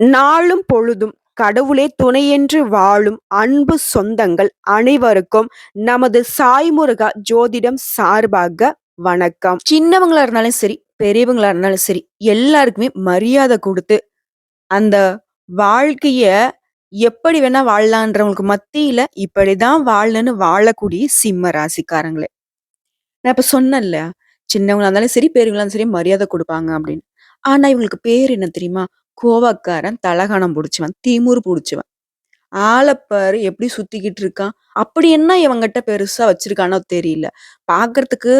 நாளும் பொழுதும் கடவுளே துணையென்று வாழும் அன்பு சொந்தங்கள் அனைவருக்கும் நமது சாய்முருகா ஜோதிடம் சார்பாக வணக்கம். சின்னவங்களா இருந்தாலும் சரி பெரியவங்களா இருந்தாலும் சரி எல்லாருக்குமே மரியாதை கொடுத்து அந்த வாழ்க்கைய எப்படி வேணா வாழலான்றவங்களுக்கு மத்தியில இப்படிதான் வாழணும்னு வாழக்கூடிய சிம்ம ராசிக்காரங்களே. நான் இப்ப சொன்னேன்ல சின்னவங்களா இருந்தாலும் சரி பெரியவங்களா இருந்தாலும் சரி மரியாதை கொடுப்பாங்க அப்படின்னு. ஆனா இவங்களுக்கு பேர் என்ன தெரியுமா? கோவக்காரன், தலகணம் பிடிச்சவன் திமுர் பிடிச்சவன் ஆளப்பாரு எப்படி சுத்திக்கிட்டு இருக்கான். அப்படி என்ன இவங்கிட்ட பெருசா வச்சிருக்கானோ தெரியல. பாக்குறதுக்கு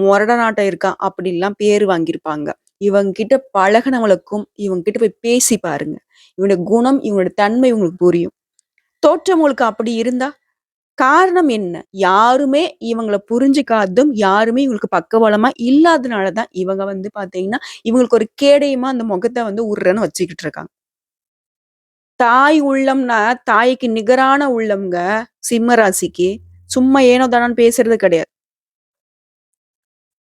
மொரட நாட்டம் இருக்கான் அப்படின்லாம் பேர் வாங்கியிருப்பாங்க. இவங்கிட்ட பழகுனவங்களுக்கும், இவங்ககிட்ட போய் பேசி பாருங்க. இவனுடைய குணம், இவனோட தன்மை இவங்களுக்கு புரியும். தோற்றம் உங்களுக்கு அப்படி இருந்தா காரணம் என்ன? யாருமே இவங்கள புரிஞ்சுக்காததும், யாருமே இவங்களுக்கு பக்கபலமா இல்லாதனால தான் இவங்க வந்து பார்த்தீங்கன்னா, இவங்களுக்கு ஒரு கேடயமா அந்த முகத்தை வந்து உர்றன்னு வச்சுக்கிட்டு இருக்காங்க. தாய் உள்ளம்னா, தாய்க்கு நிகரான உள்ளம்ங்க சிம்ம ராசிக்கு. சும்மா ஏனோ தானோன்னு பேசுறது கிடையாது.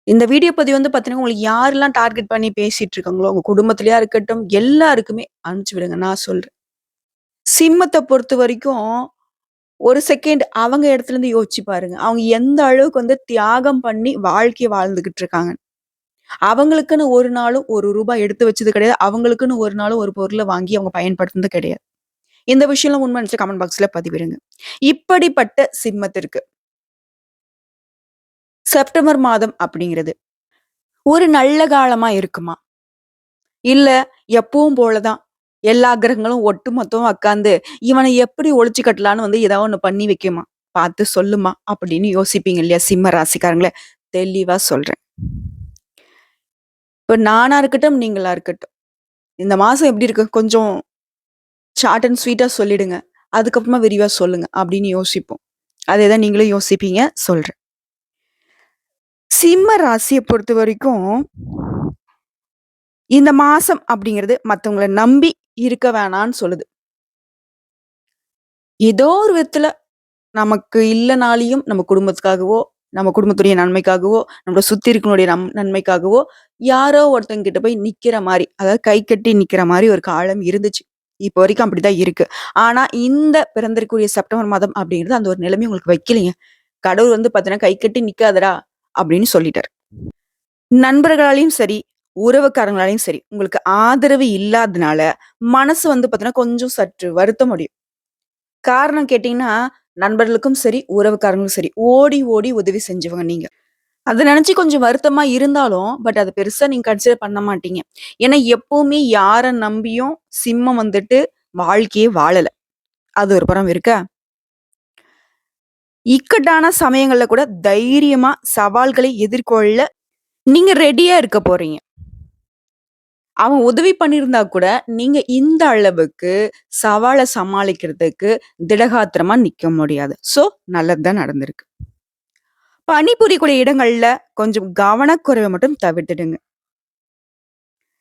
இந்த வீடியோ பதிவு வந்து பார்த்தீங்கன்னா, உங்களுக்கு யாரெல்லாம் டார்கெட் பண்ணி பேசிட்டு இருக்காங்களோ, உங்க குடும்பத்திலயா இருக்கட்டும், எல்லாருக்குமே அனுப்பிச்சு விடுங்க. நான் சொல்றேன். சிம்மத்தை பொறுத்த வரைக்கும் ஒரு செகண்ட் அவங்க இடத்துல இருந்து யோசிச்சு பாருங்க. அவங்க எந்த அளவுக்கு வந்து தியாகம் பண்ணி வாழ்க்கையை வாழ்ந்துகிட்டு இருக்காங்க. அவங்களுக்குன்னு ஒரு நாளும் ஒரு ரூபாய் எடுத்து வச்சது கிடையாது. அவங்களுக்குன்னு ஒரு நாளும் ஒரு பொருளை வாங்கி அவங்க பயன்படுத்தினது கிடையாது. இந்த விஷயம்லாம் உண்மை நினைச்சு கமெண்ட் பாக்ஸ்ல பதிவிடுங்க. இப்படிப்பட்ட சிம்மத்திற்கு செப்டம்பர் மாதம் அப்படிங்கிறது ஒரு நல்ல காலமா இருக்குமா? இல்ல எப்பவும் போலதான் எல்லா கிரகங்களும் ஒட்டு மொத்தமா உக்காந்து இவனை எப்படி ஒழிச்சு கட்டலான்னு வந்து ஏதாவது ஒன்று பண்ணி வைக்குமா? பார்த்து சொல்லுமா? அப்படின்னு யோசிப்பீங்க இல்லையா சிம்ம ராசிக்காரங்களே? தெளிவா சொல்றேன். இப்போ நானா இருக்கட்டும் நீங்களா இருக்கட்டும். இந்த மாசம் எப்படி இருக்கு? கொஞ்சம் ஷார்ட் அண்ட் ஸ்வீட்டா சொல்லிடுங்க. அதுக்கப்புறமா விரிவா சொல்லுங்க அப்படின்னு யோசிப்போம். அதே தான் நீங்களும் யோசிப்பீங்க சொல்றேன். சிம்ம ராசியை பொறுத்த வரைக்கும் இந்த மாசம் அப்படிங்கிறது மற்றவங்களை நம்பி இருக்க வேணான்னு சொல்லுது. ஏதோ ஒரு விதத்துல நமக்கு இல்லைனாலையும் நம்ம குடும்பத்துக்காகவோ, நம்ம குடும்பத்துடைய நன்மைக்காகவோ, நம்மளோட சுத்தி இருக்கனுடைய நம் நன்மைக்காகவோ, யாரோ ஒருத்தங்க கிட்ட போய் நிக்கிற மாதிரி அதாவது கை கட்டி நிக்கிற மாதிரி ஒரு காலம் இருந்துச்சு. இப்போ வரைக்கும் அப்படிதான் இருக்கு. ஆனா இந்த பிறந்திருக்கக்கூடிய செப்டம்பர் மாதம் அப்படிங்கிறது அந்த ஒரு நிலைமை உங்களுக்கு வைக்கலைங்க. கடவுள் வந்து பார்த்தீங்கன்னா, "கை கட்டி நிக்காதடா" அப்படின்னு சொல்லிட்டார் நண்பர்களாலையும் சரி, உறவுக்காரங்களாலையும் சரி, உங்களுக்கு ஆதரவு இல்லாதனால, மனசு வந்து பார்த்தீங்கன்னா, கொஞ்சம் சற்று வருத்த முடியும். காரணம் கேட்டீங்கன்னா, நண்பர்களுக்கும் சரி, உறவுக்காரங்களும் சரி, ஓடி ஓடி உதவி செஞ்சவங்க நீங்க. அதை நினச்சி கொஞ்சம் வருத்தமா இருந்தாலும், பட் அதை பெருசா நீங்க கன்சிடர் பண்ண மாட்டீங்க. ஏன்னா, எப்பவுமே யாரை நம்பியும் சிம்மம் வந்துட்டு வாழ்க்கையே வாழல. அது ஒரு புறம் இருக்கா? இக்கட்டான சமயங்கள்ல கூட தைரியமா சவால்களை எதிர்கொள்ள நீங்க ரெடியா இருக்க போறீங்க. அவன் உதவி பண்ணியிருந்தா கூட, நீங்க இந்த அளவுக்கு சவாலை சமாளிக்கிறதுக்கு திடகாத்திரமா நிக்க முடியாது. ஸோ, நல்லதுதான் நடந்திருக்கு. பணிபுரியக்கூடிய இடங்கள்ல கொஞ்சம் கவனக்குறைவை மட்டும் தவிர்த்துடுங்க.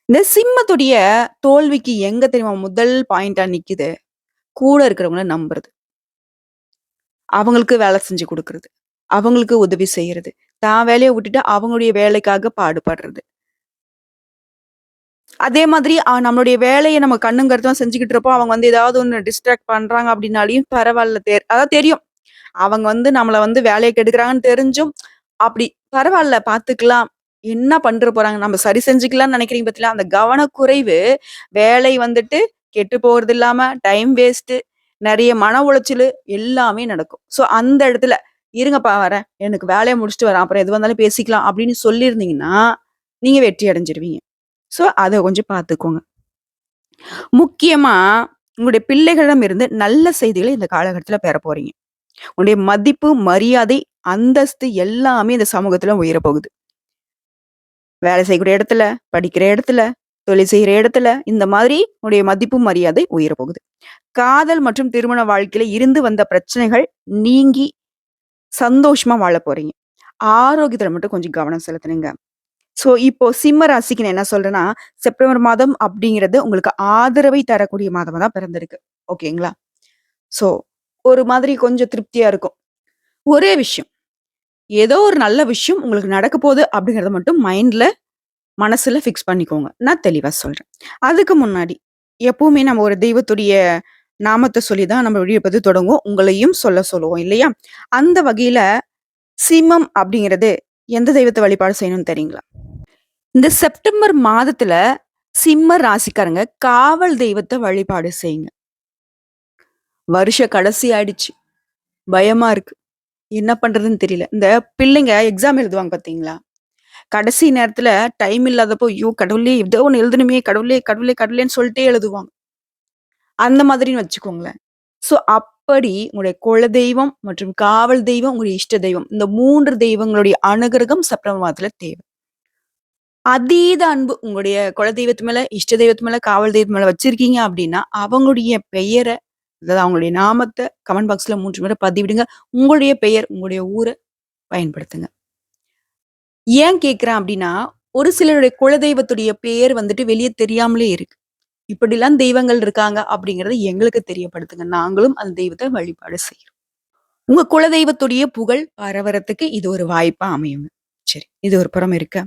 இந்த சிம்மத்துடைய தோல்விக்கு எங்க தெரியுமா முதல் பாயிண்டா நிக்குது? கூட இருக்கிறவங்கள நம்புறது. அவங்களுக்கு வேலை செஞ்சு கொடுக்கறது அவங்களுக்கு உதவி செய்யறது. தான் வேலையை விட்டுட்டு அவங்களுடைய வேலைக்காக பாடுபடுறது. அதே மாதிரி நம்மளுடைய வேலையை நம்ம கண்ணுங்கிறதும் செஞ்சுக்கிட்டு இருப்போம். அவங்க வந்து ஏதாவது ஒன்று டிஸ்ட்ராக்ட் பண்ணுறாங்க அப்படின்னாலையும் பரவாயில்ல தெ அதான் தெரியும். அவங்க வந்து நம்மளை வந்து வேலையை கெடுக்குறாங்கன்னு தெரிஞ்சும், அப்படி பரவாயில்ல பார்த்துக்கலாம். என்ன பண்ணுற போறாங்க? நம்ம சரி செஞ்சுக்கலாம்னு நினைக்கிறீங்க பத்தில அந்த கவனக்குறைவு வேலை வந்துட்டு கெட்டு போகிறது இல்லாம, டைம் வேஸ்ட்டு, நிறைய மன உளைச்சல் எல்லாமே நடக்கும். ஸோ அந்த இடத்துல, "இருங்கப்பா வரேன். எனக்கு வேலையை முடிச்சுட்டு வரேன். அப்புறம் எது இருந்தாலும் பேசிக்கலாம்." அப்படின்னு சொல்லியிருந்தீங்கன்னா, நீங்க வெற்றி அடைஞ்சிருவீங்க. ஸோ அதை கொஞ்சம் பார்த்துக்கோங்க. முக்கியமா உங்களுடைய பிள்ளைகளிடமிருந்து நல்ல செய்திகளை இந்த காலகட்டத்தில் பெற போறீங்க. உங்களுடைய மதிப்பு, மரியாதை, அந்தஸ்து எல்லாமே இந்த சமூகத்தில உயரப்போகுது. வேலை செய்யக்கூடிய இடத்துல, படிக்கிற இடத்துல, தொழில் செய்கிற இடத்துல, இந்த மாதிரி உங்களுடைய மதிப்பு, மரியாதை உயரப்போகுது. காதல் மற்றும் திருமண வாழ்க்கையில இருந்து வந்த பிரச்சனைகள் நீங்கி சந்தோஷமா வாழ போறீங்க. ஆரோக்கியத்தில் மட்டும் கொஞ்சம் கவனம் செலுத்துனீங்க ஸோ, இப்போ சிம்ம ராசிக்கு நான் என்ன சொல்றேன்னா, செப்டம்பர் மாதம் அப்படிங்கிறது உங்களுக்கு ஆதரவை தரக்கூடிய மாதமாக தான் பிறந்திருக்கு. ஓகேங்களா? ஸோ, ஒரு மாதிரி கொஞ்சம் திருப்தியா இருக்கும். ஒரே விஷயம். ஏதோ ஒரு நல்ல விஷயம் உங்களுக்கு நடக்க போகுது அப்படிங்கிறத மட்டும் மைண்ட்ல, மனசுல ஃபிக்ஸ் பண்ணிக்கோங்க. நான் தெளிவா சொல்றேன். அதுக்கு முன்னாடி, எப்பவுமே நம்ம ஒரு தெய்வத்துடைய நாமத்தை சொல்லி தான் நம்ம வீடியோ தொடங்குவோம். உங்களையும் சொல்ல சொல்லுவோம் இல்லையா? அந்த வகையில சிம்மம் அப்படிங்கிறது எந்த தெய்வத்தை வழிபாடு செய்யணும்னு தெரியுங்களா? இந்த செப்டம்பர் மாதத்துல சிம்ம ராசிக்காரங்க காவல் தெய்வத்தை வழிபாடு செய்யுங்க. வருஷ கடைசி ஆயிடுச்சு. பயமா இருக்கு. என்ன பண்றதுன்னு தெரியல. இந்த பிள்ளைங்க எக்ஸாம் எழுதுவாங்க பார்த்தீங்களா? கடைசி நேரத்துல டைம் இல்லாதப்போ, ஐயோ! கடவுளே! ஏதோ ஒன்று எழுதணுமே கடவுளே! கடவுளே! கடவுளேன்னு சொல்லிட்டே எழுதுவாங்க. அந்த மாதிரின்னு வச்சுக்கோங்களேன். ஸோ அப் அப்படி உங்களுடைய குல தெய்வம் மற்றும் காவல் தெய்வம், உங்களுடைய இஷ்ட தெய்வம். இந்த மூன்று தெய்வங்களுடைய அனுகிரகம் செப்டம்பர் மாதத்துல தேவை. அதீத அன்பு உங்களுடைய குல தெய்வத்து மேல, இஷ்ட தெய்வத்து மேல, காவல் தெய்வத்து மேல வச்சிருக்கீங்க அப்படின்னா, அவங்களுடைய பெயரை அதாவது அவங்களுடைய நாமத்தை கமெண்ட் பாக்ஸ்ல மூன்று முறை பதிவிடுங்க. உங்களுடைய பெயர், உங்களுடைய ஊரை பயன்படுத்துங்க. ஏன் கேட்குறேன் அப்படின்னா, ஒரு சிலருடைய குலதெய்வத்துடைய பெயர் வந்துட்டு வெளியே தெரியாமலே இருக்கு. இப்படிலாம் தெய்வங்கள் இருக்காங்க அப்படிங்கிறத எங்களுக்கு தெரியப்படுத்துங்க. நாங்களும் அந்த தெய்வத்தை வழிபாடு செய்யறோம் உங்க குலதெய்வத்துடைய புகழ் பரவறதுக்கு இது ஒரு வாய்ப்பா அமையுங்க. சரி, இது ஒரு புறம் இருக்க.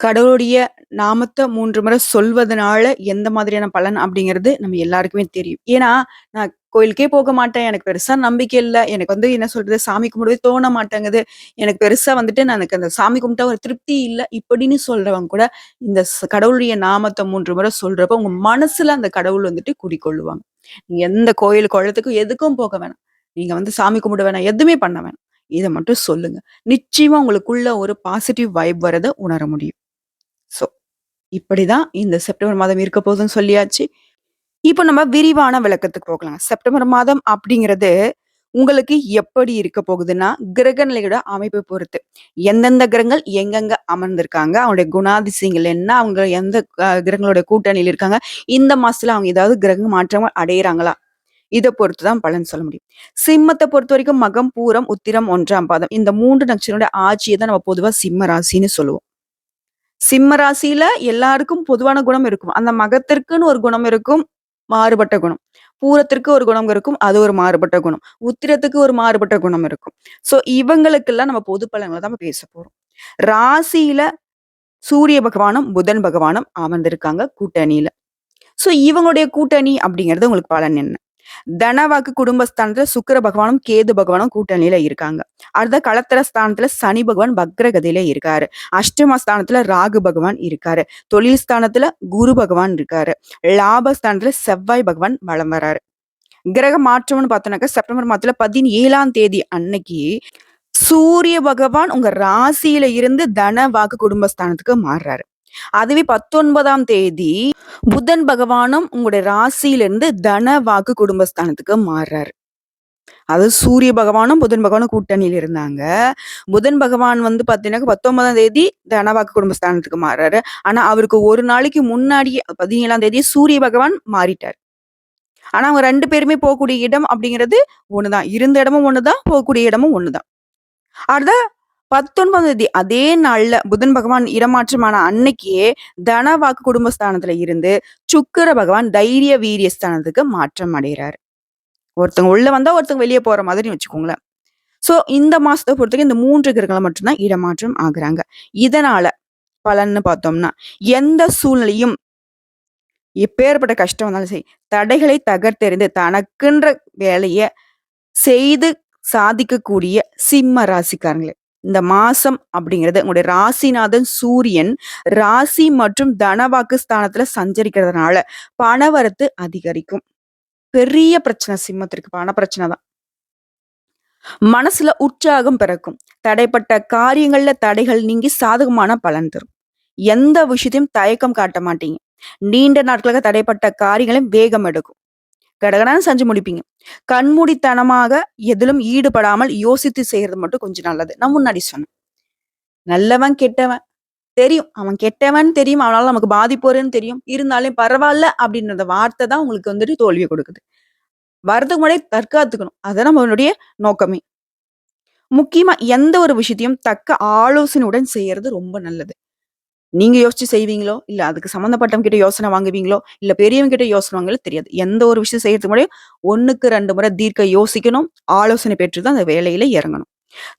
கடவுளுடைய நாமத்த மூன்று முறை சொல்வதனால எந்த மாதிரியான பலன் அப்படிங்கிறது நம்ம எல்லாருக்குமே தெரியும். ஏன்னா, நான் கோயிலுக்கே போக மாட்டேன். எனக்கு பெருசா நம்பிக்கை இல்லை எனக்கு வந்து என்ன சொல்றது, சாமி கும்பிடவே தோண மாட்டேங்குது. எனக்கு பெருசா வந்துட்டு எனக்கு அந்த சாமி கும்பிட்டா ஒரு திருப்தி இல்லை இப்படின்னு சொல்றவங்க கூட இந்த கடவுளுடைய நாமத்தை மூன்று முறை சொல்றப்போ, உங்க மனசுல அந்த கடவுள் வந்துட்டு குடிக்கொள்ளுவாங்க நீங்க எந்த கோயில், குளத்துக்கும் எதுக்கும் போக வேணாம். நீங்க வந்து சாமி கும்பிட வேணாம். எதுவுமே பண்ண வேணாம். இதை மட்டும் சொல்லுங்க. நிச்சயமா உங்களுக்குள்ள ஒரு பாசிட்டிவ் வைப் வரத உணர முடியும். ஸோ, இப்படிதான் இந்த செப்டம்பர் மாதம் இருக்க போகுதுன்னு சொல்லியாச்சு. இப்போ நம்ம விரிவான விளக்கத்துக்கு போகலாம். செப்டம்பர் மாதம் அப்படிங்கிறது உங்களுக்கு எப்படி இருக்க போகுதுன்னா, கிரக நிலையோட அமைப்பை பொறுத்து. எந்தெந்த கிரகங்கள் எங்கெங்க அமர்ந்திருக்காங்க, அவங்களுடைய குணாதிசயங்கள் என்ன, அவங்க எந்த கிரகங்களோட கூட்டணியில இருக்காங்க, இந்த மாசத்துல அவங்க ஏதாவது கிரக மாற்றங்கள் அடையிறாங்களா இதை பொறுத்து தான் பலன் சொல்ல முடியும். சிம்மத்தை பொறுத்த வரைக்கும் மகம், பூரம், உத்திரம் ஒன்றாம் பாதம். இந்த 3 நட்சத்திரங்களோட ஆட்சியை தான் நம்ம பொதுவா சிம்ம ராசின்னு சொல்லுவோம். சிம்ம ராசியில எல்லாருக்கும் பொதுவான குணம் இருக்கும். அந்த மகத்திற்குன்னு ஒரு குணம் இருக்கும். மாறுபட்ட குணம். பூரத்திற்கு ஒரு குணம் இருக்கும். அது ஒரு மாறுபட்ட குணம். உத்திரத்துக்கு ஒரு மாறுபட்ட குணம் இருக்கும். ஸோ இவங்களுக்கெல்லாம் நம்ம பொது பலன்களை தான் பேச போறோம். ராசியில சூரிய பகவானும், புதன் பகவானும் அமர்ந்திருக்காங்க கூட்டணியில. ஸோ இவங்களுடைய கூட்டணி அப்படிங்கிறது உங்களுக்கு பலன் என்ன? தனவாக்கு குடும்பஸ்தானத்துல சுக்கிர பகவானும், கேது பகவானும் கூட்டணியில இருக்காங்க. அடுத்த களத்திர ஸ்தானத்துல சனி பகவான் பக்ரகதியில இருக்காரு. அஷ்டம ஸ்தானத்துல ராகு பகவான் இருக்காரு. தொழில் ஸ்தானத்துல குரு பகவான் இருக்காரு. லாபஸ்தானத்துல செவ்வாய் பகவான் வலம் வராரு. கிரக மாற்றம்னு பார்த்தோம்னாக்கா, செப்டம்பர் மாதத்துல 17ஆம் தேதி அன்னைக்கு சூரிய பகவான் உங்க ராசியில இருந்து தன, வாக்கு குடும்பஸ்தானத்துக்கு மாறுறாரு. அதுவே 19ஆம் தேதி புதன் பகவானும் உங்களுடைய ராசியிலிருந்து தன, வாக்கு குடும்பஸ்தானத்துக்கு மாறுறாரு. அது சூரிய பகவானும், புதன் பகவானும் கூட்டணியில இருந்தாங்க. புதன் பகவான் வந்து பார்த்தீங்கன்னா, 19ஆம் தேதி தனவாக்கு குடும்பஸ்தானத்துக்கு மாறாரு ஆனா, அவருக்கு ஒரு நாளைக்கு முன்னாடியே 17ஆம் தேதி சூரிய பகவான் மாறிட்டாரு. ஆனா, அவங்க ரெண்டு பேருமே போகக்கூடிய இடம் அப்படிங்கிறது ஒண்ணுதான். இருந்த இடமும் ஒண்ணுதான், போகக்கூடிய இடமும் ஒண்ணுதான். அடுத்த பத்தொன்பதாம் அதே நாள்ல புதன் பகவான் இடமாற்றமான அன்னைக்கே தன, வாக்கு குடும்பஸ்தானத்துல இருந்து சுக்கிர பகவான் தைரிய, வீரிய ஸ்தானத்துக்கு மாற்றம் அடைகிறாரு ஒருத்தவங்க உள்ள வந்தா, ஒருத்தவங்க வெளியே போற மாதிரி வச்சுக்கோங்களேன். ஸோ இந்த மாசத்தை பொறுத்தவரைக்கும் இந்த மூன்று கிரகங்களை மட்டும்தான் இடமாற்றம் ஆகுறாங்க. இதனால பலன்னு பார்த்தோம்னா, எந்த சூழ்நிலையும் எப்பேற்பட்ட கஷ்டம் வந்தாலும் சரி, தடைகளை தகர்த்தெறிந்து தனக்குன்ற வேலையை செய்து சாதிக்கக்கூடிய சிம்ம ராசிக்காரங்களே. இந்த மாசம் அப்படிங்கிறது உங்களுடைய ராசிநாதன் சூரியன் ராசி மற்றும் தனவாக்கு ஸ்தானத்துல சஞ்சரிக்கிறதுனால பணவரத்து அதிகரிக்கும். பெரிய பிரச்சனை சிம்மத்திற்கு பண பிரச்சனை தான். மனசுல உற்சாகம் பிறக்கும். தடைப்பட்ட காரியங்கள்ல தடைகள் நீங்கி சாதகமான பலன் தரும். எந்த விஷயத்தையும் தயக்கம் காட்ட மாட்டீங்க. நீண்ட நாட்களாக தடைப்பட்ட காரியங்களும் வேகம் எடுக்கும். கடகடான்னு செஞ்சு முடிப்பீங்க. கண்மூடித்தனமாக எதிலும் ஈடுபடாமல் யோசித்து செய்யறது மட்டும் கொஞ்சம் நல்லது. நான் முன்னாடி சொன்னேன். நல்லவன், கெட்டவன் தெரியும். அவன் கெட்டவன்னு தெரியும். அவனால நமக்கு பாதிப்பு தெரியும். இருந்தாலும் பரவாயில்ல அப்படின்ற வார்த்தை தான் உங்களுக்கு வந்துட்டு தோல்வியை கொடுக்குது. வரதுக்கு முன்னாடியே தற்காத்துக்கணும். அதுதான் நம்மளுடைய நோக்கமே. முக்கியமா எந்த ஒரு விஷயத்தையும் தக்க ஆலோசனையுடன் செய்யறது ரொம்ப நல்லது. நீங்க யோசிச்சு செய்வீங்களோ, இல்ல அதுக்கு சம்மந்தப்பட்டவங்க கிட்ட யோசனை வாங்குவீங்களோ, இல்ல பெரியவங்க கிட்ட யோசனை வாங்கலோ தெரியாது. எந்த ஒரு விஷயம் செய்யறதுக்கு முன்னாடி ஒண்ணுக்கு ரெண்டு முறை தீர்க்க யோசிக்கணும். ஆலோசனை பெற்று தான் அந்த வேலையில இறங்கணும்.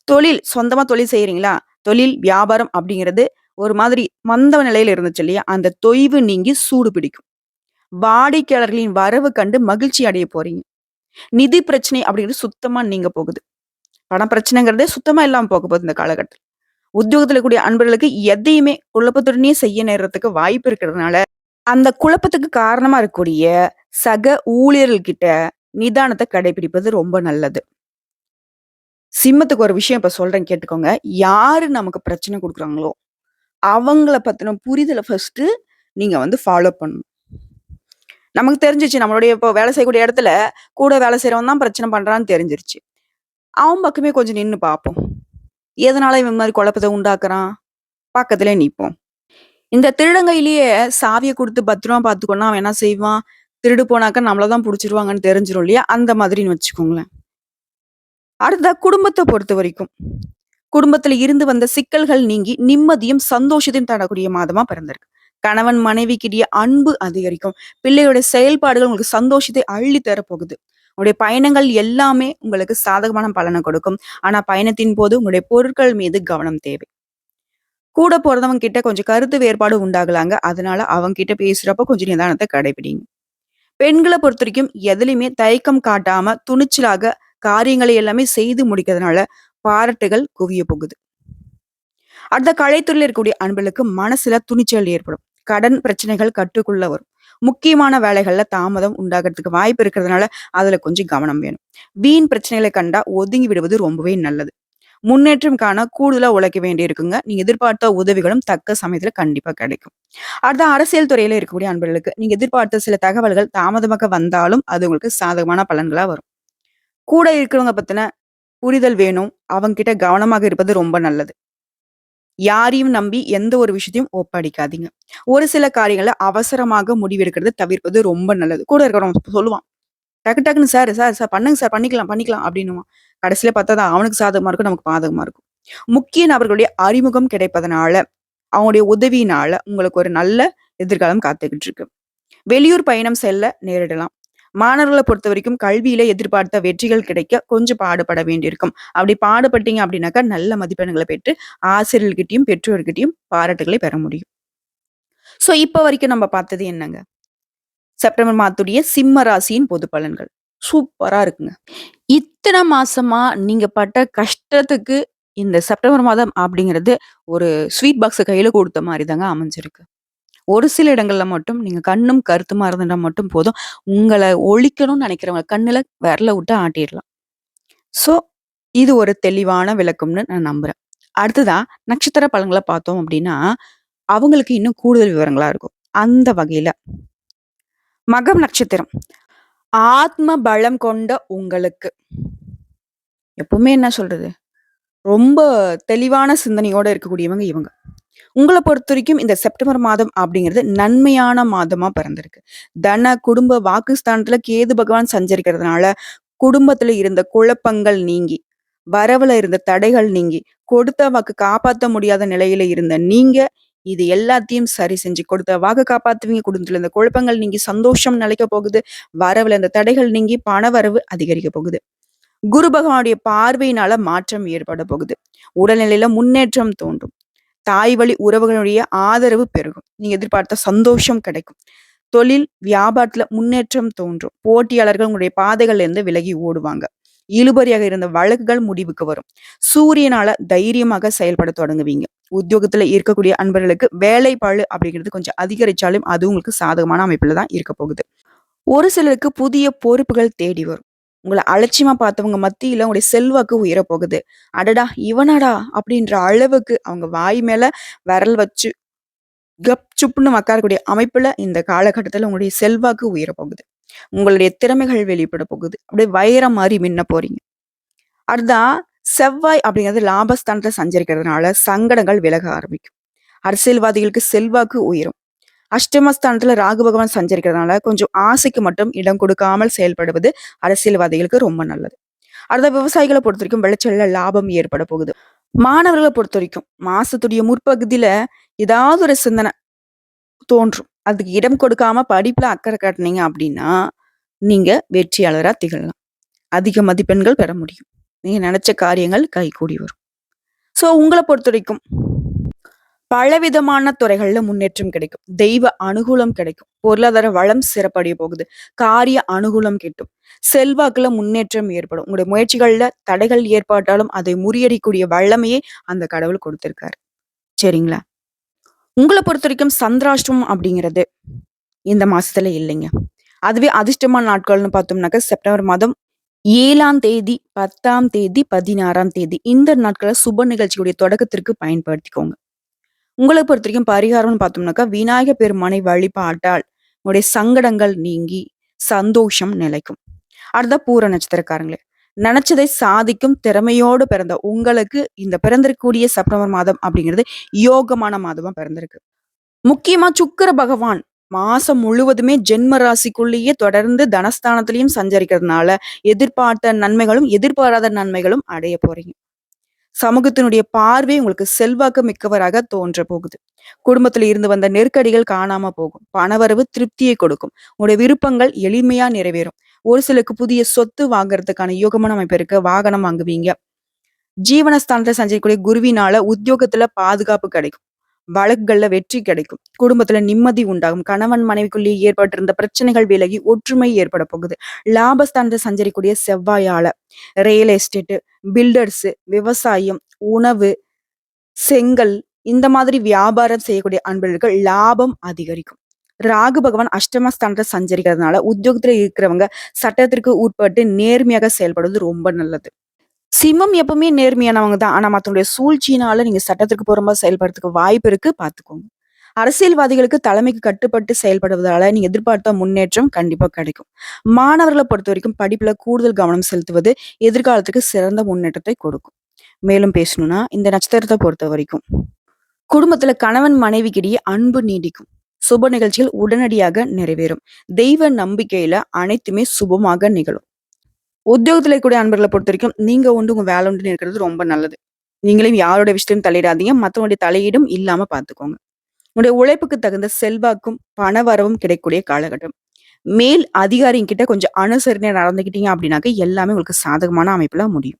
தொழில் சொந்தமா தொழில் செய்யறீங்களா தொழில், வியாபாரம் அப்படிங்கிறது ஒரு மாதிரி மந்தவ நிலையில இருந்துச்சு இல்லையா? அந்த தொய்வு நீங்கி சூடு பிடிக்கும். வாடிக்கையாளர்களின் வரவு கண்டு மகிழ்ச்சி அடைய போறீங்க. நிதி பிரச்சனை அப்படிங்கிறது சுத்தமா நீங்க போகுது. பண பிரச்சனைங்கிறதே சுத்தமா இல்லாம போக போகுது இந்த காலகட்டத்துல. உத்தியோகத்துல கூடிய அன்பர்களுக்கு எதையுமே குழப்பத்துடனே செய்ய நேர்றதுக்கு வாய்ப்பு இருக்கிறதுனால, அந்த குழப்பத்துக்கு காரணமா இருக்கக்கூடிய சக ஊழியர்கள்கிட்ட நிதானத்தை கடைபிடிப்பது ரொம்ப நல்லது. சிம்மத்துக்கு ஒரு விஷயம் இப்ப சொல்றேன் கேட்டுக்கோங்க. யாரு நமக்கு பிரச்சனை கொடுக்குறாங்களோ அவங்கள பத்தின புரிதலை ஃபர்ஸ்ட் நீங்க வந்து ஃபாலோ பண்ணணும். நமக்கு தெரிஞ்சிச்சு நம்மளுடைய இப்போ வேலை செய்யக்கூடிய இடத்துல, கூட வேலை செய்யறவன் தான் பிரச்சனை பண்றான்னு தெரிஞ்சிருச்சு. அவன் பக்கமே கொஞ்சம் நின்று பார்ப்போம். எதனால இவன் மாதிரி குழப்பத்தை உண்டாக்குறான்? பக்கத்துல நிற்போம் இந்த திருடங்கையிலேயே சாவியை கொடுத்து பத்திரமா பார்த்துக்கோன்னா, அவன் என்ன செய்வான்? திருடு போனாக்கா நம்மள தான் புடிச்சிருவாங்கன்னு தெரிஞ்சிரும் இல்லையா? அந்த மாதிரின்னு வச்சுக்கோங்களேன். அடுத்ததா பொறுத்த வரைக்கும் குடும்பத்துல இருந்து வந்த சிக்கல்கள் நீங்கி நிம்மதியும், சந்தோஷத்தையும் தரக்கூடிய மாதமா பிறந்திருக்கு. கணவன் மனைவிக்கிடையே அன்பு அதிகரிக்கும். பிள்ளையோட செயல்பாடுகள் உங்களுக்கு சந்தோஷத்தை அள்ளி தரப்போகுது. உங்களுடைய பயணங்கள் எல்லாமே உங்களுக்கு சாதகமான பலனை கொடுக்கும். ஆனா பயணத்தின் போது உங்களுடைய பொருட்கள் மீது கவனம் தேவை. கூட போறதவங்க கிட்ட கொஞ்சம் கருத்து வேறுபாடு உண்டாகலாங்க. அதனால அவங்க கிட்ட பேசுறப்போ கொஞ்சம் நிதானத்தை கடைபிடிங்க. பொறுத்த வரைக்கும் எதுலையுமே தயக்கம் காட்டாம துணிச்சலாக காரியங்களை எல்லாமே செய்து முடிக்கிறதுனால பாராட்டுகள் குவிய போகுது. அடுத்த கலைத்துறையில் இருக்கக்கூடிய அன்பளுக்கு மனசுல துணிச்சல் ஏற்படும். கடன் பிரச்சனைகள் கட்டுக்குள்ள வரும். முக்கியமான வேலைகள்ல தாமதம் உண்டாகிறதுக்கு வாய்ப்பு இருக்கிறதுனால, அதுல கொஞ்சம் கவனம் வேணும். வீண் பிரச்சனைகளை கண்டா ஒதுங்கி விடுவது ரொம்பவே நல்லது. முன்னேற்றம் காண கூடுதலா உழைக்க வேண்டி இருக்குங்க நீங்க எதிர்பார்த்த உதவிகளும் தக்க சமயத்துல கண்டிப்பா கிடைக்கும். அடுத்த அரசியல் துறையில இருக்கக்கூடிய அன்பர்களுக்கு, நீங்க எதிர்பார்த்த சில தகவல்கள் தாமதமாக வந்தாலும், அது உங்களுக்கு சாதகமான பலன்களா வரும். கூட இருக்கிறவங்க பத்தின புரிதல் வேணும். அவங்க கிட்ட கவனமாக இருப்பது ரொம்ப நல்லது. யாரையும் நம்பி எந்த ஒரு விஷயத்தையும் ஒப்படைக்காதீங்க. ஒரு சில காரியங்கள அவசரமாக முடிவெடுக்கிறத தவிர்ப்பது ரொம்ப நல்லது. கூட இருக்கிறவன் சொல்லுவான். டக்கு டக்குன்னு "சார், சார், சார் பண்ணுங்க சார். பண்ணிக்கலாம், பண்ணிக்கலாம்" அப்படின்னுவான். கடைசியில பார்த்தா அவனுக்கு சாதகமா இருக்கும், நமக்கு பாதகமா இருக்கும். முக்கிய நபர்களுடைய அறிமுகம் கிடைப்பதனால, அவங்களுடைய உதவியினால உங்களுக்கு ஒரு நல்ல எதிர்காலம் காத்துக்கிட்டு இருக்கு. வெளியூர் பயணம் செல்ல நேரிடலாம். மாணவர்களை பொறுத்த வரைக்கும் கல்வியில எதிர்பார்த்த வெற்றிகள் கிடைக்க கொஞ்சம் பாடுபட வேண்டியிருக்கும். அப்படி பாடுபட்டீங்க அப்படின்னாக்கா, நல்ல மதிப்பெண்களை பெற்று ஆசிரியர்கிட்டையும் பெற்றோர்கிட்டையும் பாராட்டுகளை பெற முடியும். ஸோ இப்போ வரைக்கும் நம்ம பார்த்தது என்னங்க? செப்டம்பர் மாதத்துடைய சிம்ம ராசியின் பொது பலன்கள். சூப்பரா இருக்குங்க. இத்தனை மாசமா நீங்க பட்ட கஷ்டத்துக்கு இந்த செப்டம்பர் மாதம் அப்படிங்கிறது ஒரு ஸ்வீட் பாக்ஸ் கையில கொடுத்த மாதிரி தாங்க அமைஞ்சிருக்கு. ஒரு சில இடங்கள்ல மட்டும் நீங்க கண்ணும் கருத்துமா இருந்துட்டா மட்டும் போதும். உங்களை ஒழிக்கணும்னு நினைக்கிறவங்க கண்ணுல விரல விட்டு ஆட்டிடலாம் ஸோ இது ஒரு தெளிவான விளக்கம்னு நான் நம்புறேன். அடுத்ததா நட்சத்திர பலன்களை பார்த்தோம் அப்படின்னா, அவங்களுக்கு இன்னும் கூடுதல் விவரங்களா இருக்கும். அந்த வகையில மகம் நட்சத்திரம். ஆத்ம பலம் கொண்ட உங்களுக்கு. எப்பவுமே என்ன சொல்றது? ரொம்ப தெளிவான சிந்தனையோட இருக்கக்கூடியவங்க இவங்க. உங்களை பொறுத்த வரைக்கும் இந்த செப்டம்பர் மாதம் அப்படிங்கிறது நன்மையான மாதமா பிறந்திருக்கு. தன, குடும்ப வாக்குஸ்தானத்துல கேது பகவான் சஞ்சரிக்கிறதுனால, குடும்பத்துல இருந்த குழப்பங்கள் நீங்கி, வரவுல இருந்த தடைகள் நீங்கி, கொடுத்த வாக்கு காப்பாற்ற முடியாத நிலையில இருந்த நீங்க, இது எல்லாத்தையும் சரி செஞ்சு கொடுத்த வாக்கு காப்பாத்துவீங்க. குடும்பத்துல இருந்த குழப்பங்கள் நீங்கி சந்தோஷம் நிலைக்க போகுது. வரவுல இருந்த தடைகள் நீங்கி பணவரவு அதிகரிக்க போகுது. குரு பகவானுடைய பார்வையினால மாற்றம் ஏற்பட போகுது. உடல்நிலையில முன்னேற்றம் தோன்றும். தாய் வழி உறவுகளுடைய ஆதரவு பெருகும். நீங்க எதிர்பார்த்த சந்தோஷம் கிடைக்கும். தொழில், வியாபாரத்துல முன்னேற்றம் தோன்றும். போட்டியாளர்கள் உங்களுடைய பாதைகள்ல இருந்து விலகி ஓடுவாங்க. இழுபறியாக இருந்த வழக்குகள் முடிவுக்கு வரும். சூரியனால தைரியமாக செயல்பட தொடங்குவீங்க. உத்தியோகத்துல இருக்கக்கூடிய அன்பர்களுக்கு வேலைப்பாடு அப்படிங்கிறது கொஞ்சம் அதிகரிச்சாலும், அது உங்களுக்கு சாதகமான அமைப்புல தான் இருக்க போகுது. ஒரு சிலருக்கு புதிய பொறுப்புகள் தேடி வரும். உங்களை அலட்சியமா பார்த்தவங்க மத்தியில உங்களுடைய செல்வாக்கு உயர போகுது. "அடடா! இவனடா அப்படின்ற அளவுக்கு அவங்க வாய் மேல விரல் வச்சு கப் சுப்புன்னு உட்காரக்கூடிய அமைப்புல இந்த காலகட்டத்துல உங்களுடைய செல்வாக்கு உயர போகுது. உங்களுடைய திறமைகள் வெளிப்பட போகுது. அப்படியே வைரம் மாதிரி மின்ன போறீங்க. அடுத்தா செவ்வாய் அப்படிங்கிறது லாபஸ்தானத்துல சஞ்சரிக்கிறதுனால சங்கடங்கள் விலக ஆரம்பிக்கும். அரசியல்வாதிகளுக்கு செல்வாக்கு உயரும். அஷ்டமஸ்தானத்துல ராகு பகவான் சஞ்சரிக்கிறதுனால கொஞ்சம் ஆசைக்கு மட்டும் இடம் கொடுக்காமல் செயல்படுவது அரசியல்வாதிகளுக்கு ரொம்ப நல்லது. அடுத்த விவசாயிகளை பொறுத்த வரைக்கும் விளைச்சல்ல லாபம் ஏற்பட போகுது. மாணவர்களை பொறுத்த வரைக்கும் மாசத்துடைய முற்பகுதியில ஏதாவது ஒரு சிந்தனை தோன்றும். அதுக்கு இடம் கொடுக்காம படிப்புல அக்கறை காட்டுனீங்க அப்படின்னா, நீங்க வெற்றியாளரா திகழலாம். அதிக மதிப்பெண்கள் பெற முடியும். நீங்க நினைச்ச காரியங்கள் கைகூடி வரும். ஸோ பொறுத்த வரைக்கும் பலவிதமான துறைகள்ல முன்னேற்றம் கிடைக்கும். தெய்வ அனுகூலம் கிடைக்கும். பொருளாதார வளம் சிறப்படைய போகுது. காரிய அனுகூலம் கிட்டும். செல்வாக்குல முன்னேற்றம் ஏற்படும். உங்களுடைய முயற்சிகள்ல தடைகள் ஏற்பட்டாலும் அதை முறியடிக்கக்கூடிய வல்லமையை அந்த கடவுள் கொடுத்திருக்காரு. சரிங்களா? உங்களை பொறுத்த வரைக்கும் சந்திராஷ்டமம் அப்படிங்கிறது இந்த மாசத்துல இல்லைங்க. அதுவே அதிர்ஷ்டமான நாட்கள்னு பார்த்தோம்னாக்க செப்டம்பர் மாதம் ஏழாம் தேதி, 10ஆம் தேதி, 16ஆம் தேதி இந்த நாட்களை சுப நிகழ்ச்சியுடைய தொடக்கத்திற்கு பயன்படுத்திக்கோங்க. உங்களை பொறுத்த வரைக்கும் பரிகாரம்னு பார்த்தோம்னாக்கா, விநாயக பெருமானை வழிபாட்டால் உங்களுடைய சங்கடங்கள் நீங்கி சந்தோஷம் நிலைக்கும். அடுத்த பூர நட்சத்திரக்காரங்களே. நினைச்சதை சாதிக்கும் திறமையோடு பிறந்த உங்களுக்கு இந்த பிறந்திருக்கக்கூடிய செப்டம்பர் மாதம் அப்படிங்கிறது யோகமான மாதமா பிறந்திருக்கு. முக்கியமா சுக்கர பகவான் மாசம் முழுவதுமே ஜென்ம ராசிக்குள்ளேயே தொடர்ந்து தனஸ்தானத்திலையும் சஞ்சரிக்கிறதுனால, எதிர்பார்த்த நன்மைகளும், எதிர்பாராத நன்மைகளும் அடைய போறீங்க. சமூகத்தினுடைய பார்வை உங்களுக்கு செல்வாக்கு மிக்கவராக தோன்ற போகுது. குடும்பத்துல இருந்து வந்த நெருக்கடிகள் காணாம போகும். பணவரவு திருப்தியை கொடுக்கும். உங்களுடைய விருப்பங்கள் எளிமையா நிறைவேறும். ஒரு சிலருக்கு புதிய சொத்து வாங்குறதுக்கான யோகமான அமைப்பு இருக்கு. வாகனம் வாங்குவீங்க. ஜீவனஸ்தானத்துல சஞ்சரிக்கக்கூடிய குருவினால உத்தியோகத்துல பாதுகாப்பு கிடைக்கும். வழக்குகள்ல வெற்றி கிடைக்கும். குடும்பத்துல நிம்மதி உண்டாகும். கணவன் மனைவிக்குள்ளேயே ஏற்பட்டிருந்த பிரச்சனைகள் விலகி ஒற்றுமை ஏற்பட போகுது. லாபஸ்தானத்தை சஞ்சரிக்கக்கூடிய செவ்வாயால ரியல் எஸ்டேட், பில்டர்ஸ், விவசாயம், உணவு, செங்கல் இந்த மாதிரி வியாபாரம் செய்யக்கூடிய அன்பர்களுக்கு லாபம் அதிகரிக்கும். ராகு பகவான் அஷ்டமஸ்தானத்தை சஞ்சரிக்கிறதுனால, உத்தியோகத்துல இருக்கிறவங்க சட்டத்திற்கு உட்பட்டு நேர்மையாக செயல்படுவது ரொம்ப நல்லது. சிம்மம் எப்பவுமே நேர்மையானவங்க தான். ஆனா மத்தவங்களுடைய சூழ்ச்சியினால நீங்க சட்டத்திற்கு புறம்பா செயல்படுறதுக்கு வாய்ப்பு இருக்கு. பார்த்துக்கோங்க. அரசியல்வாதிகளுக்கு தலைமைக்கு கட்டுப்பட்டு செயல்படுவதால நீங்க எதிர்பார்த்த முன்னேற்றம் கண்டிப்பா கிடைக்கும். மாணவர்களை பொறுத்த வரைக்கும் படிப்புல கூடுதல் கவனம் செலுத்துவது எதிர்காலத்துக்கு சிறந்த முன்னேற்றத்தை கொடுக்கும். மேலும் பேசணும்னா, இந்த நட்சத்திரத்தை பொறுத்த வரைக்கும் குடும்பத்துல கணவன் மனைவிக்கிடையே அன்பு நீடிக்கும். சுப நிகழ்ச்சிகள் உடனடியாக நிறைவேறும். தெய்வ நம்பிக்கையில அனைத்துமே சுபமாக நிகழும். உத்தியோகத்துல இருக்கக்கூடிய பொறுத்த வரைக்கும் நீங்க உண்டு உங்க வேலை உண்டுன்னு இருக்கிறது ரொம்ப நல்லது. நீங்களும் யாரோட விஷயத்தையும் தலையிடாதீங்க. மற்றவங்களுடைய தலையீடும் இல்லாம பாத்துக்கோங்க உங்களுடைய உழைப்புக்கு தகுந்த செல்வாக்கும், பணவரவும் கிடைக்கக்கூடிய காலகட்டம். மேல் அதிகாரிங்கிட்ட கொஞ்சம் அனுசரணை நடந்துக்கிட்டீங்க அப்படின்னாக்க, எல்லாமே உங்களுக்கு சாதகமான அமைப்புல முடியும்.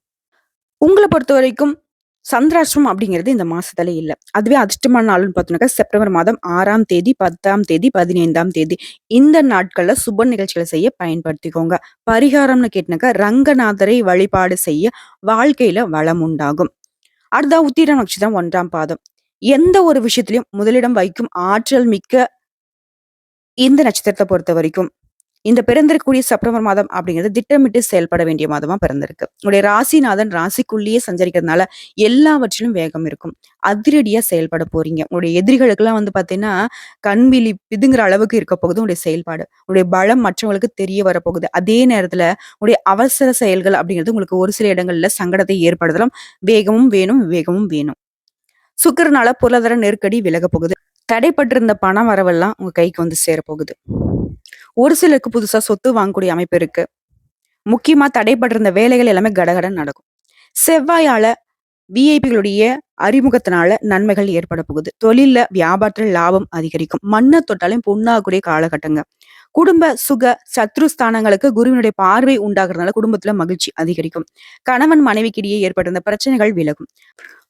உங்களை பொறுத்த வரைக்கும் சந்திராஷ்டிரம் அப்படிங்கிறது இந்த மாசத்துல இல்ல. அதுவே அதிர்ஷ்டமான நாள்னு பார்த்தோம்னாக்கா, செப்டம்பர் மாதம் ஆறாம் தேதி, 10ஆம் தேதி, 15ஆம் தேதி இந்த நாட்கள்ல சுப நிகழ்ச்சிகளை செய்ய பயன்படுத்திக்கோங்க. பரிகாரம்னு கேட்டனாக்கா, ரங்கநாதரை வழிபாடு செய்ய வாழ்க்கையில வளம் உண்டாகும். அடுத்தா உத்திர நட்சத்திரம் ஒன்றாம் பாதம். எந்த ஒரு விஷயத்திலயும் முதலிடம் வைக்கும் ஆற்றல் மிக்க இந்த நட்சத்திரத்தை பொறுத்த வரைக்கும் இந்த பிறந்திருக்கக்கூடிய செப்டம்பர் மாதம் அப்படிங்கிறது திட்டமிட்டு செயல்பட வேண்டிய மாதமா பிறந்திருக்கு. உங்களுடைய ராசிநாதன் ராசிக்குள்ளேயே சஞ்சரிக்கிறதுனால எல்லாவற்றிலும் வேகம் இருக்கும். அதிரடியா செயல்பட போறீங்க. உங்களுடைய எதிரிகளுக்கெல்லாம் வந்து பார்த்தீங்கன்னா, கண்விழி பிதுங்குற அளவுக்கு இருக்க போகுது உங்களுடைய செயல்பாடு. உங்களுடைய பலம் மற்றவங்களுக்கு தெரிய வரப்போகுது. அதே நேரத்துல உங்களுடைய அவசர செயல்கள் அப்படிங்கிறது உங்களுக்கு ஒரு சில இடங்கள்ல சங்கடத்தை ஏற்படுத்தலாம். வேகமும் வேணும், வேகமும் வேணும். சுக்கரனால பொருளாதார நெருக்கடி விலகப் போகுது. தடைப்பட்டிருந்த பணம் வரவெல்லாம் உங்க கைக்கு வந்து சேரப்போகுது. ஒரு சிலருக்கு புதுசா சொத்து வாங்கக்கூடிய அமைப்பு இருக்கு. முக்கியமா தடைப்பட்டிருந்த வேலைகள் எல்லாமே கடகடன் நடக்கும். செவ்வாயால விஐபிகளுடைய அறிமுகத்தினால நன்மைகள் ஏற்பட போகுது. தொழில்ல, வியாபாரத்துல லாபம் அதிகரிக்கும். மண்ண தொட்டாலும் பொண்ணாகக்கூடிய காலகட்டங்க. குடும்ப சுக சத்ரு ஸ்தானங்களுக்கு குருவினுடைய பார்வை உண்டாகிறதுனால குடும்பத்துல மகிழ்ச்சி அதிகரிக்கும். கணவன் மனைவிக்கிடையே ஏற்பட்டிருந்த பிரச்சனைகள் விலகும்.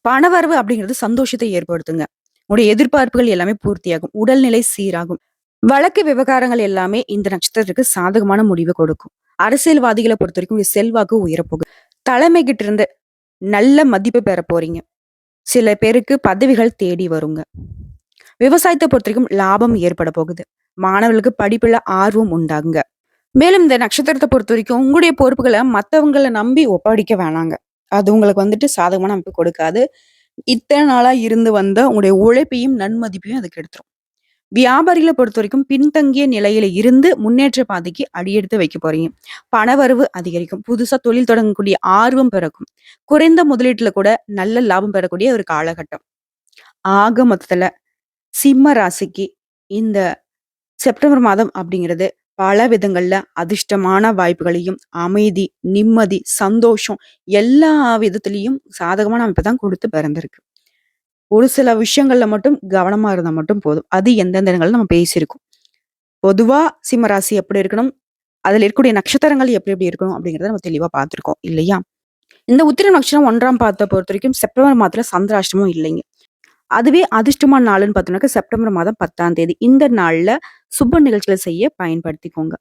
பணவரவு அப்படிங்கிறது சந்தோஷத்தை ஏற்படுத்துங்க. உங்களுடைய எதிர்பார்ப்புகள் எல்லாமே பூர்த்தியாகும். உடல்நிலை சீராகும். வழக்கு விவகாரங்கள் எல்லாமே இந்த நட்சத்திரத்துக்கு சாதகமான முடிவை கொடுக்கும். அரசியல்வாதிகளை பொறுத்த வரைக்கும் உங்களுடைய செல்வாக்கு உயரப்போகுது. தலைமைகிட்ட இருந்து நல்ல மதிப்பு பெற போறீங்க. சில பேருக்கு பதவிகள் தேடி வருங்க. விவசாயத்தை பொறுத்த வரைக்கும் லாபம் ஏற்பட போகுது. மாணவர்களுக்கு படிப்புல ஆர்வம் உண்டாகுங்க. மேலும் இந்த நட்சத்திரத்தை பொறுத்த வரைக்கும் உங்களுடைய பொறுப்புகளை மற்றவங்களை நம்பி ஒப்படைக்க வேணாங்க. அது உங்களுக்கு வந்துட்டு சாதகமான அமைப்பு கொடுக்காது. இத்தனை நாளா இருந்து வந்த உங்களுடைய உழைப்பையும், நன்மதிப்பையும் அதுக்கு எடுத்துரும் வியாபாரிகளை பொறுத்த வரைக்கும் பின்தங்கிய நிலையில இருந்து முன்னேற்ற பாதைக்கு அடியெடுத்து வைக்க போறீங்க. பணவரவு அதிகரிக்கும். புதுசா தொழில் தொடங்கக்கூடிய ஆர்வம் பிறக்கும். குறைந்த முதலீட்டுல கூட நல்ல லாபம் பெறக்கூடிய ஒரு காலகட்டம். ஆக மொத்தத்துல சிம்ம ராசிக்கு இந்த செப்டம்பர் மாதம் அப்படிங்கிறது பல விதங்கள்ல அதிர்ஷ்டமான வாய்ப்புகளையும், அமைதி, நிம்மதி, சந்தோஷம் எல்லா விதத்திலையும் சாதகமான அமைப்பை தான் கொடுத்து பிறந்திருக்கு. ஒரு சில விஷயங்கள்ல மட்டும் கவனமா இருந்தா மட்டும் போதும். அது எந்தெந்த இடங்கள்ல நம்ம பேசியிருக்கோம். பொதுவா சிம்மராசி எப்படி இருக்கணும்? அதுல இருக்கக்கூடிய நட்சத்திரங்கள் எப்படி எப்படி இருக்கணும்? அப்படிங்கிறத நம்ம தெளிவா பார்த்துருக்கோம் இல்லையா? இந்த உத்திர நட்சத்திரம் ஒன்றாம் 1ஆம் பொறுத்த வரைக்கும் செப்டம்பர் மாதத்துல சந்திராஷ்டமும் இல்லைங்க. அதுவே அதிர்ஷ்டமான நாளுன்னு பார்த்தோம்னாக்கா செப்டம்பர் மாதம் 10ஆம் தேதி. இந்த நாள்ல சுப நிகழ்ச்சிகளை செய்ய பயன்படுத்திக்கோங்க.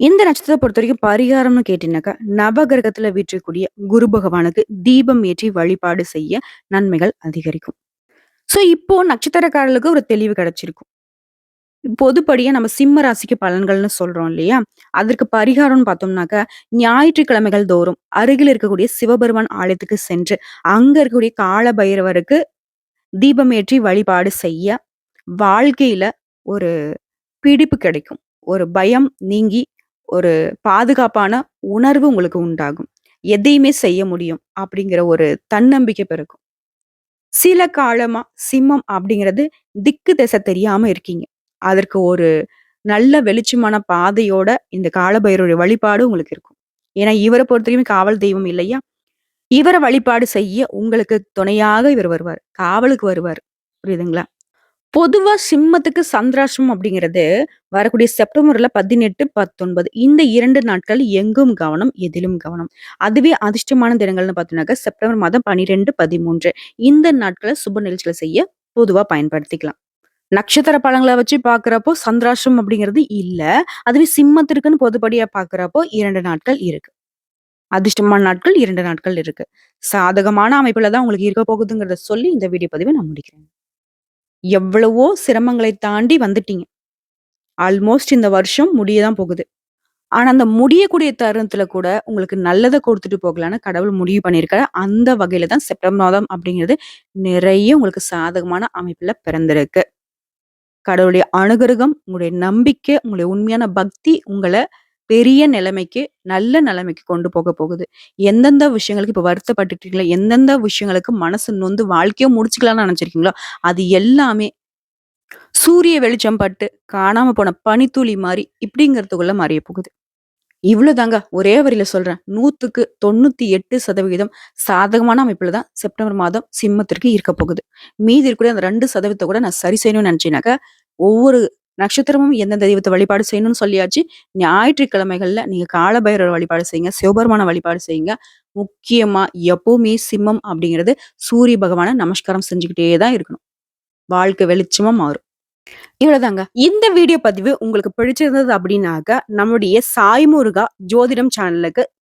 இந்த நட்சத்திரம் பொறுத்த வரைக்கும் பரிகாரம்னு கேட்டீங்கன்னாக்கா, நவகிரகத்துல வீற்றக்கூடிய குரு பகவானுக்கு தீபம் ஏற்றி வழிபாடு செய்ய நன்மைகள் அதிகரிக்கும். ஸோ இப்போ நட்சத்திரக்காரர்களுக்கு ஒரு தெளிவு கிடைச்சிருக்கும். பொதுப்படியா நம்ம சிம்ம ராசிக்கு பலன்கள்னு சொல்றோம் இல்லையா? அதற்கு பரிகாரம்னு பார்த்தோம்னாக்கா, ஞாயிற்றுக்கிழமைகள் தோறும் அருகில் இருக்கக்கூடிய சிவபெருமான் ஆலயத்துக்கு சென்று, அங்க இருக்கக்கூடிய கால பைரவருக்கு தீபம் ஏற்றி வழிபாடு செய்ய, வாழ்க்கையில ஒரு பிடிப்பு கிடைக்கும். ஒரு பயம் நீங்கி, ஒரு பாதுகாப்பான உணர்வு உங்களுக்கு உண்டாகும். எதையுமே செய்ய முடியும் அப்படிங்கிற ஒரு தன்னம்பிக்கை பிறக்கும். சில காலமா சிம்மம் அப்படிங்கிறது திக்கு திசை தெரியாம இருக்கீங்க. அதற்கு ஒரு நல்ல வெளிச்சமான பாதையோட இந்த காலபைரவருடைய வழிபாடு உங்களுக்கு இருக்கும். ஏன்னா இவர பொறுத்தவரைக்கும் காவல் தெய்வம் இல்லையா? இவர வழிபாடு செய்ய உங்களுக்கு துணையாக இவர் வருவார். காவலுக்கு வருவார். புரியுதுங்களா? பொதுவா சிம்மத்துக்கு சந்திராஷ்டமம் அப்படிங்கிறது வரக்கூடிய செப்டம்பர்ல 18, 19 இந்த இரண்டு நாட்கள் எங்கும் கவனம், எதிலும் கவனம். அதுவே அதிர்ஷ்டமான தினங்கள்னு பார்த்தோம்னாக்க செப்டம்பர் மாதம் 12, 13 இந்த நாட்களை சுப நிகழ்ச்சிகளை செய்ய பொதுவா பயன்படுத்திக்கலாம். நட்சத்திர பழங்களை வச்சு பாக்குறப்போ சந்திராஷ்டமம் அப்படிங்கிறது இல்ல. அதுவே சிம்மத்திற்குன்னு பொதுப்படியா பாக்குறப்போ இரண்டு நாட்கள் இருக்கு. அதிர்ஷ்டமான நாட்கள் இரண்டு நாட்கள் இருக்கு. சாதகமான அமைப்புல தான் உங்களுக்கு இருக்க போகுதுங்கிறத சொல்லி இந்த வீடியோ பதிவை நான் முடிக்கிறேன். எவ்வளவோ சிரமங்களை தாண்டி வந்துட்டீங்க. ஆல்மோஸ்ட் இந்த வருஷம் முடிய தான் போகுது. ஆனா, அந்த முடியக்கூடிய தருணத்துல கூட உங்களுக்கு நல்லதை கொடுத்துட்டு போகலான்னு கடவுள் முடிவு பண்ணியிருக்காரு. அந்த வகையில தான் செப்டம்பர் மாதம் அப்படிங்கிறது நிறைய உங்களுக்கு சாதகமான அமைப்புல பிறந்திருக்கு. கடவுளுடைய அனுகிரகம், உங்களுடைய நம்பிக்கை, உங்களுடைய உண்மையான பக்தி உங்களை பெரிய நிலைமைக்கு, நல்ல நிலைமைக்கு கொண்டு போக போகுது. எந்தெந்த விஷயங்களுக்கு இப்போ வருத்தப்பட்டுட்டீங்களோ எந்தெந்த விஷயங்களுக்கு மனசு நொந்து வாழ்க்கையோ முடிச்சுக்கலாம்னு நினைச்சிருக்கீங்களோ, அது எல்லாமே சூரிய வெளிச்சம் பட்டு காணாம போன பனித்துளி மாதிரி இப்படிங்கிறதுக்குள்ள மாறிய போகுது. இவ்வளோதாங்க. ஒரே வரியில சொல்றேன். 100க்கு 98% சாதகமான அமைப்புல தான் செப்டம்பர் மாதம் சிம்மத்திற்கு இருக்க போகுது. மீதி இருக்கக்கூடிய அந்த ரெண்டு சதவீதத்தை கூட நான் சரி செய்யணும்னு நினைச்சேனாக்கா, ஒவ்வொரு நட்சத்திரமும் எந்தெந்த தெய்வத்தை வழிபாடு செய்யணும்னு சொல்லியாச்சு. ஞாயிற்றுக்கிழமைகள்ல நீங்க காலபைரவர் வழிபாடு செய்யுங்க. சிவபெருமான வழிபாடு செய்யுங்க. முக்கியமா எப்பவுமே சிம்மம் அப்படிங்கிறது சூரிய பகவானை நமஸ்காரம் செஞ்சுக்கிட்டே தான் இருக்கணும். வாழ்க்கை வெளிச்சமா மாறும். இவ்வளவுதாங்க இந்த வீடியோ பதிவு உங்களுக்கு பிடிச்சிருந்தது அப்படின்னாக்க, நம்முடைய சாய்முருகா ஜோதிடம் சேனலுக்கு